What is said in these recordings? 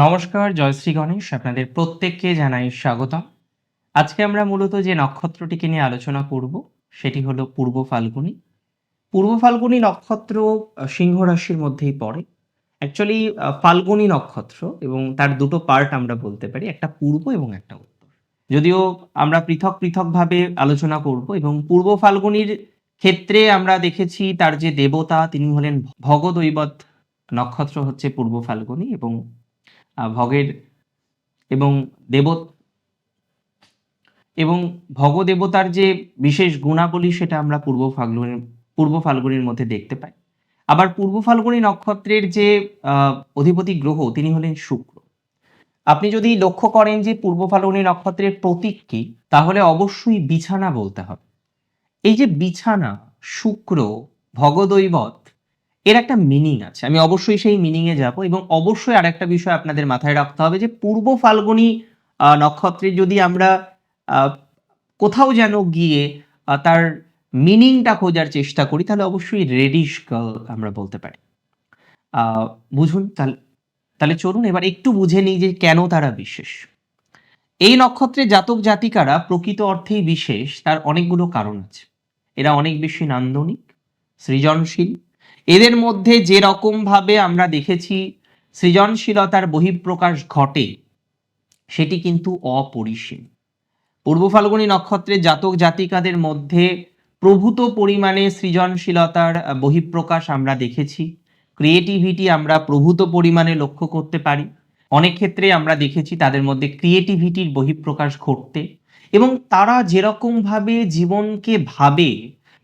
নমস্কার জয়শ্রী গণেশ, আপনাদের প্রত্যেককে জানাই স্বাগতম। আজকে আমরা মূলত যে নক্ষত্রটিকে নিয়ে আলোচনা করব, সেটি হলো পূর্ব ফাল্গুনী। পূর্ব ফাল্গুনী নক্ষত্র সিংহ রাশির মধ্যেই পড়ে। অ্যাকচুয়ালি ফাল্গুনী নক্ষত্র এবং তার দুটো পার্ট আমরা বলতে পারি, একটা পূর্ব এবং একটা উত্তর। যদিও আমরা পৃথক পৃথকভাবে আলোচনা করব এবং পূর্ব ফাল্গুনির ক্ষেত্রে আমরা দেখেছি তার যে দেবতা, তিনি হলেন ভগদৈবত নক্ষত্র হচ্ছে পূর্ব ফাল্গুনী এবং ভগের এবং দেব এবং ভগদেবতার যে বিশেষ গুণাবলী সেটা আমরা পূর্ব ফাল্গুনের, পূর্ব ফাল্গুনির মধ্যে দেখতে পাই। আবার পূর্ব ফাল্গুনী নক্ষত্রের যে অধিপতি গ্রহ, তিনি হলেন শুক্র। আপনি যদি লক্ষ্য করেন যে পূর্ব ফাল্গুনী নক্ষত্রের প্রতীক কি তাহলে অবশ্যই বিছানা বলতে হবে। এই যে বিছানা, শুক্র, ভগদৈবত এর একটা মিনিং আছে। আমি অবশ্যই সেই মিনিং এ যাব এবং অবশ্যই আরেকটা বিষয় আপনাদের মাথায় রাখতে হবে যে পূর্ব ফাল্গুনি নক্ষত্রে যদি আমরা কোথাও যেন গিয়ে তার মিনিংটা খোঁজার চেষ্টা করি, তাহলে অবশ্যই রেডিশ গার্ল আমরা বলতে পারি। বুঝুন, তাহলে তাহলে চলুন এবার একটু বুঝে নিই যে কেন তারা বিশেষ। এই নক্ষত্রে জাতক জাতিকারা প্রকৃত অর্থেই বিশেষ, তার অনেকগুলো কারণ আছে। এরা অনেক বেশি নান্দনিক, সৃজনশীল এদের মধ্যে যে রকম ভাবে আমরা দেখেছি সৃজনশীলতার বহিঃপ্রকাশ ঘটে, সেটি কিন্তু অপরিসীম। পূর্ব ফাল্গুনী নক্ষত্রের জাতক জাতিকাদের মধ্যে প্রভূত পরিমাণে সৃজনশীলতার বহিঃপ্রকাশ আমরা দেখেছি। ক্রিয়েটিভিটি আমরা প্রভূত পরিমাণে লক্ষ্য করতে পারি। অনেক ক্ষেত্রে আমরা দেখেছি তাদের মধ্যে ক্রিয়েটিভিটির বহিঃপ্রকাশ ঘটতে এবং তারা যেরকম ভাবে জীবনকে ভাবে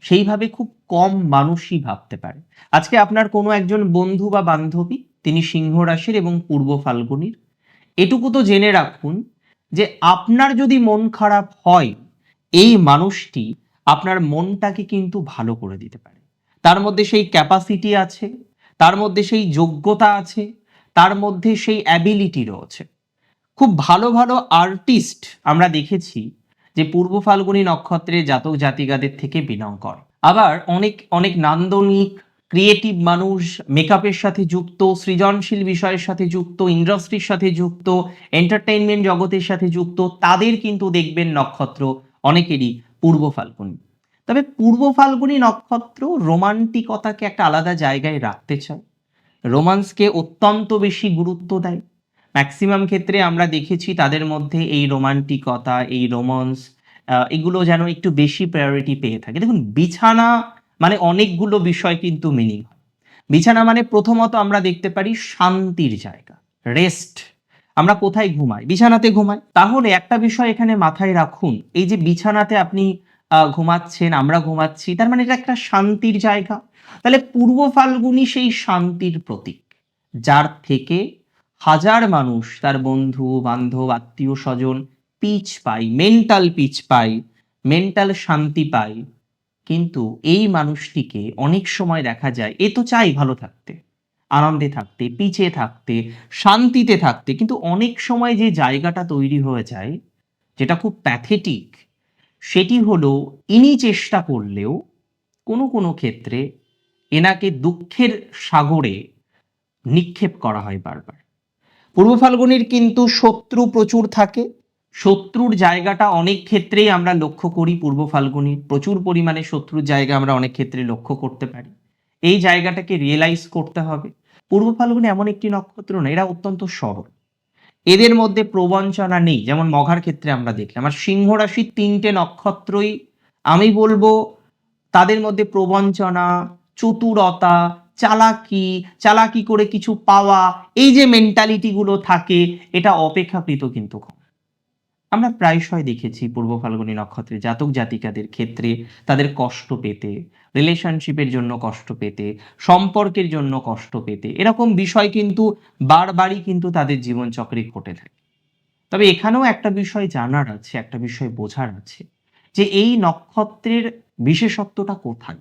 সেইভাবে খুব কম মানুষই ভাবতে পারে। আজকে আপনার কোনো একজন বন্ধু বা বান্ধবী, তিনি সিংহ রাশির এবং পূর্ব ফাল্গুনির, এটুকু তো জেনে রাখুন যে আপনার যদি মন খারাপ হয়, এই মানুষটি আপনার মনটাকে কিন্তু ভালো করে দিতে পারে। তার মধ্যে সেই ক্যাপাসিটি আছে, তার মধ্যে সেই যোগ্যতা আছে, তার মধ্যে সেই অ্যাবিলিটিরও আছে খুব ভালো ভালো আর্টিস্ট আমরা দেখেছি যে পূর্ব ফাল্গুনী নক্ষত্রে জাতক জাতিকাদের থেকে বিলং করে আবার অনেক অনেক নান্দনিক ক্রিয়েটিভ মানুষ মেকআপের সাথে যুক্ত, সৃজনশীল বিষয়ের সাথে যুক্ত ইন্ডাস্ট্রির সাথে যুক্ত এন্টারটেইনমেন্ট জগতের সাথে যুক্ত, তাদের কিন্তু দেখবেন নক্ষত্র অনেকেরই পূর্ব ফাল্গুনী। তবে পূর্ব ফাল্গুনী নক্ষত্র রোমান্টিকতাকে একটা আলাদা জায়গায় রাখতে চায়। রোমান্সকে অত্যন্ত বেশি গুরুত্ব দেয়। ম্যাক্সিমাম ক্ষেত্রে আমরা দেখেছি তাদের মধ্যে এই রোমান্টিকতা এই রোমান্স এগুলো যেন একটু বেশি প্রায়োরিটি পেয়ে থাকে। দেখুন, বিছানা মানে অনেকগুলো বিষয় কিন্তু মিনিং হয় বিছানা মানে প্রথমত আমরা দেখতে পারি শান্তির জায়গা রেস্ট আমরা কোথায় ঘুমাই? বিছানাতে ঘুমাই। তাহলে একটা বিষয় এখানে মাথায় রাখুন, এই যে বিছানাতে আপনি ঘুমাচ্ছেন, আমরা ঘুমাচ্ছি, তার মানে এটা একটা শান্তির জায়গা। তাহলে পূর্ব ফাল্গুনি সেই শান্তির প্রতীক, যার থেকে হাজার মানুষ, তার বন্ধু, বান্ধব, আত্মীয় স্বজন পিচ পায় মেন্টাল পিচ পায় মেন্টাল শান্তি পায়। কিন্তু এই মানুষটিকে অনেক সময় দেখা যায়, এ তো চাই ভালো থাকতে আনন্দে থাকতে পিছে থাকতে, শান্তিতে থাকতে। কিন্তু অনেক সময় যে জায়গাটা তৈরি হয়ে যায়, যেটা খুব প্যাথেটিক সেটি হলো ইনি চেষ্টা করলেও কোনো কোনো ক্ষেত্রে এনাকে দুঃখের সাগরে নিক্ষেপ করা হয় বারবার। পূর্ব ফাল্গুনির কিন্তু শত্রু প্রচুর থাকে। শত্রুর জায়গাটা অনেক ক্ষেত্রেই আমরা লক্ষ্য করি পূর্ব ফাল্গুনির। প্রচুর পরিমাণে শত্রুর জায়গা আমরা অনেক ক্ষেত্রে লক্ষ্য করতে পারি। এই জায়গাটাকে রিয়েলাইজ করতে হবে। পূর্ব ফাল্গুনি এমন একটি নক্ষত্র না এরা অত্যন্ত সরল। এদের মধ্যে প্রবঞ্চনা নেই, যেমন মঘার ক্ষেত্রে আমরা দেখলাম। আর সিংহ রাশির তিনটে নক্ষত্রই আমি বলব তাদের মধ্যে প্রবঞ্চনা, চতুরতা চালাকি চালাকি করে কিছু পাওয়া, এই যে মেন্টালিটি গুলো থাকে, এটা অপেক্ষাকৃত কিন্তু আমরা প্রায়শই দেখেছি পূর্ব ফাল্গুনী নক্ষত্রে জাতক জাতিকাদের ক্ষেত্রে তাদের কষ্ট পেতে রিলেশনশিপের জন্য কষ্ট পেতে, সম্পর্কের জন্য কষ্ট পেতে, এরকম বিষয় কিন্তু বারবারই কিন্তু তাদের জীবনচক্রে ঘটে থাকে। তবে এখানেও একটা বিষয় জানার আছে, একটা বিষয় বোঝার আছে, যে এই নক্ষত্রের বিশেষত্বটা কোথায়?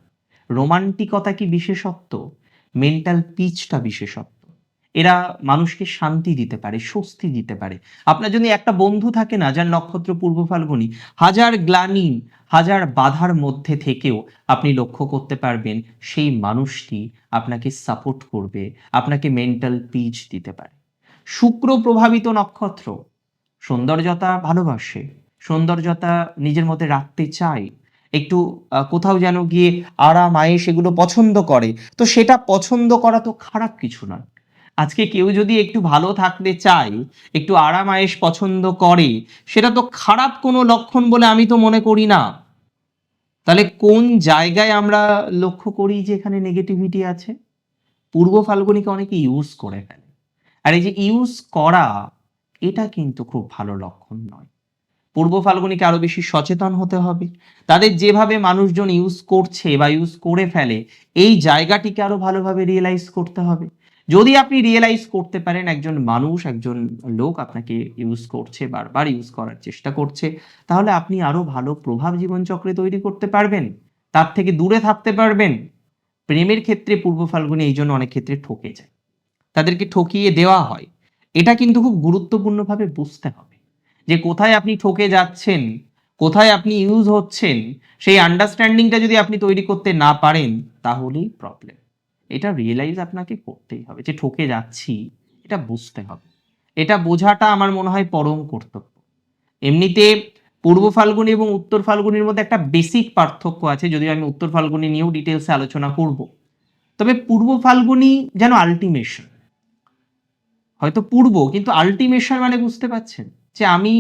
রোমান্টিকতা কি বিশেষত্ব? মেন্টাল পিচটা বিশেষত্ব। এরা মানুষকে শান্তি দিতে পারে, স্বস্তি দিতে পারে। আপনার যদি একটা বন্ধু থাকে না, যার নক্ষত্র পূর্ব ফাল্গুনি, হাজার গ্লানি হাজার বাধার মধ্যে থেকেও আপনি লক্ষ্য করতে পারবেন, সেই মানুষটি আপনাকে সাপোর্ট করবে, আপনাকে মেন্টাল পিচ দিতে পারে। শুক্র প্রভাবিত নক্ষত্র, সৌন্দর্যতা ভালোবাসে, সৌন্দর্যতা নিজের মধ্যে রাখতে চায় একটু কোথাও যেন গিয়ে আরাম আয়ে সেগুলো পছন্দ করে। তো সেটা পছন্দ করা তো খারাপ কিছু নয়। আজকে কেউ যদি একটু ভালো থাকতে চায়, একটু আরাম আয়েস পছন্দ করে, সেটা তো খারাপ কোনো লক্ষণ বলে আমি তো মনে করি না। তাহলে কোন জায়গায় আমরা লক্ষ্য করি যে এখানে নেগেটিভিটি আছে? পূর্ব ফাল্গুনিকে অনেকে ইউজ করে ফেলে। আর এই যে ইউজ করা, এটা কিন্তু খুব ভালো লক্ষণ নয়। পূর্ব ফাল্গুনিকে আরও বেশি সচেতন হতে হবে। তাদের যেভাবে মানুষজন ইউজ করছে বা ইউজ করে ফেলে, এই জায়গাটিকে আরও ভালোভাবে রিয়েলাইজ করতে হবে। যদি আপনি রিয়েলাইজ করতে পারেন, একজন মানুষ, একজন লোক আপনাকে ইউজ করছে, বারবার ইউজ করার চেষ্টা করছে, তাহলে আপনি আরও ভালো প্রভাব জীবনচক্রে তৈরি করতে পারবেন। তার থেকে দূরে থাকতে পারবেন। প্রেমের ক্ষেত্রে পূর্ব ফাল্গুনি এই জন্য অনেক ক্ষেত্রে ঠকে যায়। তাদেরকে ঠকিয়ে দেওয়া হয়। এটা কিন্তু খুব গুরুত্বপূর্ণভাবে বুঝতে হবে। যে কোথায় আপনি ঠকে যাচ্ছেন, কোথায় আপনি ইউজ হচ্ছেন, সেই আন্ডারস্ট্যান্ডিংটা যদি আপনি তৈরি করতে না পারেন, তাহলেই প্রবলেম এটা রিয়েলাইজ আপনাকে করতেই হবে যে ঠকে যাচ্ছি, এটা বুঝতে হবে। এটা বোঝাটা আমার মনে হয় পরম কর্তব্য। এমনিতে পূর্ব ফাল্গুনি এবং উত্তর ফাল্গুনির মধ্যে একটা বেসিক পার্থক্য আছে, যদিও আমি উত্তর ফাল্গুনি নিয়েও ডিটেলসে আলোচনা করব। তবে পূর্ব ফাল্গুনি যেন আলটিমেশন হয়তো পূর্ব, কিন্তু আলটিমেশন মানে বুঝতে পারছেন? যে আমি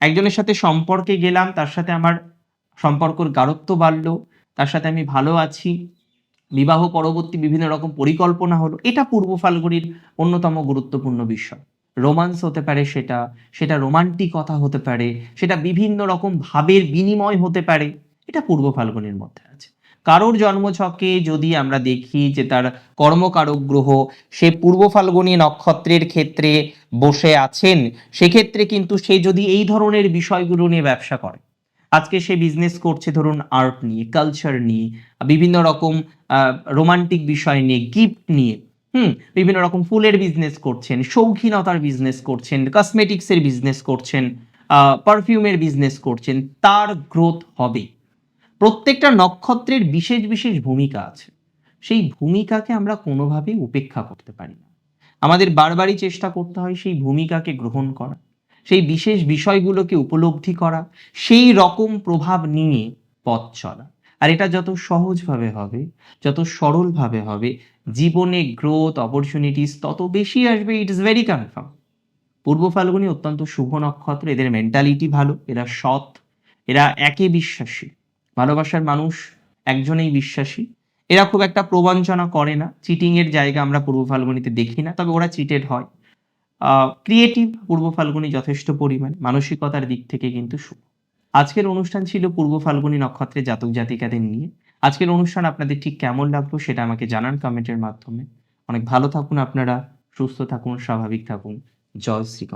একজনের সাথে সম্পর্কে গেলাম, তার সাথে আমার সম্পর্কর গাঢ়ত্ব বাড়লো, তার সাথে আমি ভালো আছি, বিবাহ পরবর্তী বিভিন্ন রকম পরিকল্পনা হলো, এটা পূর্ব ফাল্গুনির অন্যতম গুরুত্বপূর্ণ বিষয়। রোমান্স হতে পারে সেটা সেটা রোমান্টিকতা হতে পারে, সেটা বিভিন্ন রকম ভাবের বিনিময় হতে পারে, এটা পূর্ব ফাল্গুনির মধ্যে আছে। কারোর জন্মছকে যদি আমরা দেখি যে তার কর্মকারক গ্রহ, সে পূর্ব ফাল্গুনী নক্ষত্রের ক্ষেত্রে বসে আছেন, সেক্ষেত্রে কিন্তু সে যদি এই ধরনের বিষয়গুলো নিয়ে ব্যবসা করে। আজকে সে বিজনেস করছে ধরুন আর্ট নিয়ে কালচার নিয়ে, বিভিন্ন রকম রোমান্টিক বিষয় নিয়ে গিফট নিয়ে, হুম, বিভিন্ন রকম ফুলের বিজনেস করছেন, শৌখিনতার বিজনেস করছেন কসমেটিক্সের বিজনেস করছেন পারফিউমের বিজনেস করছেন, তার গ্রোথ হবে। প্রত্যেকটা নক্ষত্রের বিশেষ বিশেষ ভূমিকা আছে। সেই ভূমিকাকে আমরা কোনোভাবেই উপেক্ষা করতে পারি না। আমাদের বারবারই চেষ্টা করতে হয় সেই ভূমিকাকে গ্রহণ করা, সেই বিশেষ বিষয়গুলোকে উপলব্ধি করা, সেই রকম প্রভাব নিয়ে পথ চলা। আর এটা যত সহজভাবে হবে, যত সরলভাবে হবে, জীবনে গ্রোথ অপরচুনিটিস তত বেশি আসবে ইট ইস ভেরি কনফার্ম পূর্ব ফাল্গুনি অত্যন্ত শুভ নক্ষত্র, এদের মেন্টালিটি ভালো, এরা সৎ, এরা একে বিশ্বাসী। ভালোবাসার মানুষ একজনেই বিশ্বাসী। এরা খুব একটা প্রবঞ্চনা করে না। চিটিং এর জায়গা আমরা পূর্ব ফাল্গুনিতে দেখি না, তবে ওরা চিটেড হয়। ক্রিয়েটিভ পূর্ব ফাল্গুনি যথেষ্ট পরিমাণ, মানসিকতার দিক থেকে কিন্তু শুভ আজকের অনুষ্ঠান ছিল পূর্ব ফাল্গুনি নক্ষত্রের জাতক জাতিকাদের নিয়ে। আজকের অনুষ্ঠান আপনাদের ঠিক কেমন লাগল সেটা আমাকে জানান কমেন্টের মাধ্যমে। অনেক ভালো থাকুন আপনারা, সুস্থ থাকুন, স্বাভাবিক থাকুন। জয় শ্রী